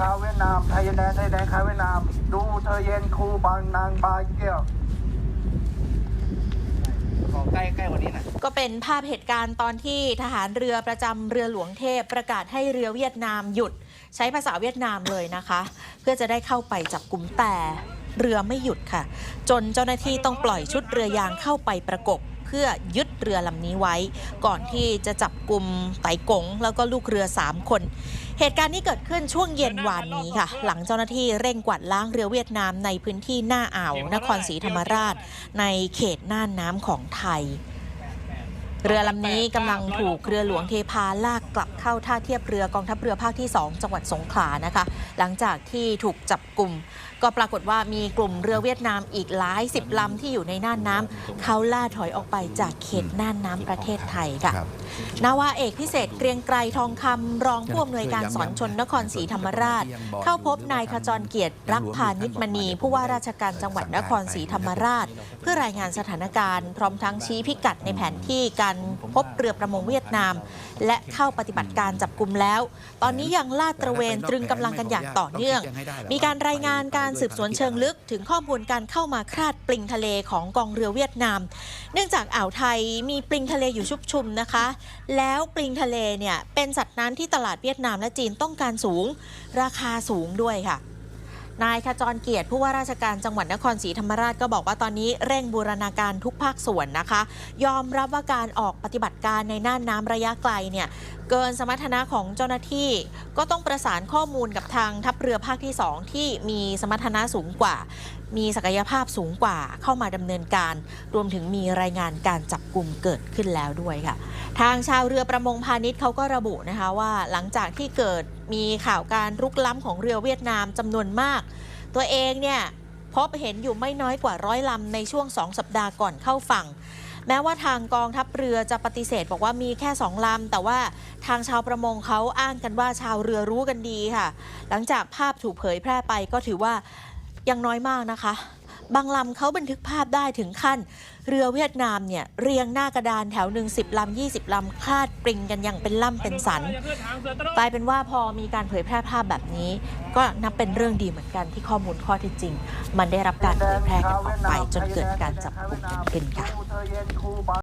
คาเวียดนามไทยแดนไทยแดนคาเวียดนาม ดูเธอเย็นครูบางนางบายเกี้ยวใกล้ใกล้วันนี้น่อยก็เป็นภาพเหตุการณ์ตอนที่ทหารเรือประจำเรือหลวงเทพประกาศให้เรือเวียดนามหยุด ใช้ภาษาเวียดนามเลยนะคะ เพื่อจะได้เข้าไปจับกลุ่มแต่เรือไม่หยุดค่ะ จนเจ้าหน้าที่ต้องปล่อยชุดเรือยางเข้าไปประกบ พื่อยึดเรือลำนี้ไว้ ก่อนที่จะจับกลุ่มไต่กง แล้วก็ลูกเรือ 3 คน เหตุการณ์นี้เกิดขึ้นช่วงเย็นวานนี้ค่ะ หลังเจ้าหน้าที่เร่งกวาดล้างเรือเวียดนามในพื้นที่หน้าอ่าวนครศรีธรรมราช ในเขตน่านน้ำของไทย เรือลำนี้กำลังถูกเรือหลวงเทพาลากกลับเข้าท่าเทียบเรือกองทัพเรือภาคที่ 2 จังหวัดสงขลานะคะ หลังจากที่ถูกจับกลุ่ม ก็ปรากฏว่ามีกลุ่มเรือเวียดนามอีกหลายสิบลำที่อยู่ในน่านน้ำเขาล่าถอยออกไปจากเขตน่านน้ำประเทศไทยค่ะครับนาวาเอกพิเศษเกรียงไกรทองคำรองผู้อำนวยการสอนชนนครศรีธรรมราช เข้าพบนายขจรเกียรติรักพานิชมณีผู้ว่าราชการจังหวัดนครศรีธรรมราช เพื่อรายงานสถานการณ์พร้อมทั้งชี้พิกัดในแผนที่การพบเรือประมงเวียดนาม และเข้าปฏิบัติการจับกลุ่มแล้ว ตอนนี้ยังลาดตระเวนตรึงกำลังกันอย่างต่อเนื่อง มีการรายงานการสืบสวนเชิงลึกถึงข้อมูลการเข้ามาคลาดปลิงทะเลของกองเรือเวียดนาม เนื่องจากอ่าวไทยมีปลิงทะเลอยู่ชุบชุมนะคะ แล้วปลิงทะเลเนี่ยเป็นสัตว์น้ำที่ตลาดเวียดนามและจีนต้องการสูง ราคาสูงด้วยค่ะ นายขจรเกียรติผู้ว่าราชการจังหวัดนครศรีธรรมราชก็บอกว่าตอนนี้เร่งบูรณาการทุกภาคส่วนนะคะ ยอมรับว่าการออกปฏิบัติการในน่านน้ำระยะไกลเนี่ยเกินสมรรถนะของเจ้าหน้าที่ ก็ต้องประสานข้อมูลกับทางทัพเรือภาคที่ 2 ที่มีสมรรถนะสูงกว่า มีศักยภาพสูงกว่าเข้ามาดำเนินการ รวมถึงมีรายงานการจับกลุ่มเกิดขึ้นแล้วด้วยค่ะ ทางชาวเรือประมงพาณิชย์เขาก็ระบุนะคะว่าหลังจากที่เกิดมีข่าวการรุกล้ำของเรือเวียดนามจำนวนมาก ตัวเองเนี่ยพบเห็นอยู่ไม่น้อยกว่าร้อยลำในช่วง2สัปดาห์ก่อนเข้าฝั่งแม้ว่าทางกองทัพเรือจะปฏิเสธ บอกว่ามีแค่สองลำ แต่ว่าทางชาวประมงเขาอ้างกันว่าชาวเรือรู้กันดีค่ะ หลังจากภาพถูกเผยแพร่ไปก็ถือว่า ยังน้อยมากนะคะ บางลำเขาบันทึกภาพได้ถึงขั้น เรือเวียดนามเนี่ยเรียงหน้ากระดานแถวหนึ่งสิบลำ20ลำคลาดปริงกันอย่างเป็นล่ำเป็นสันกลายเป็นว่าพอมีการเผยแพร่ภาพแบบนี้ ก็นับเป็นเรื่องดีเหมือนกันที่ข้อมูลข้อเท็จจริง มันได้รับการเผยแพร่กันออกไปจนเกิดการจับกลุ่มกันขึ้นค่ะ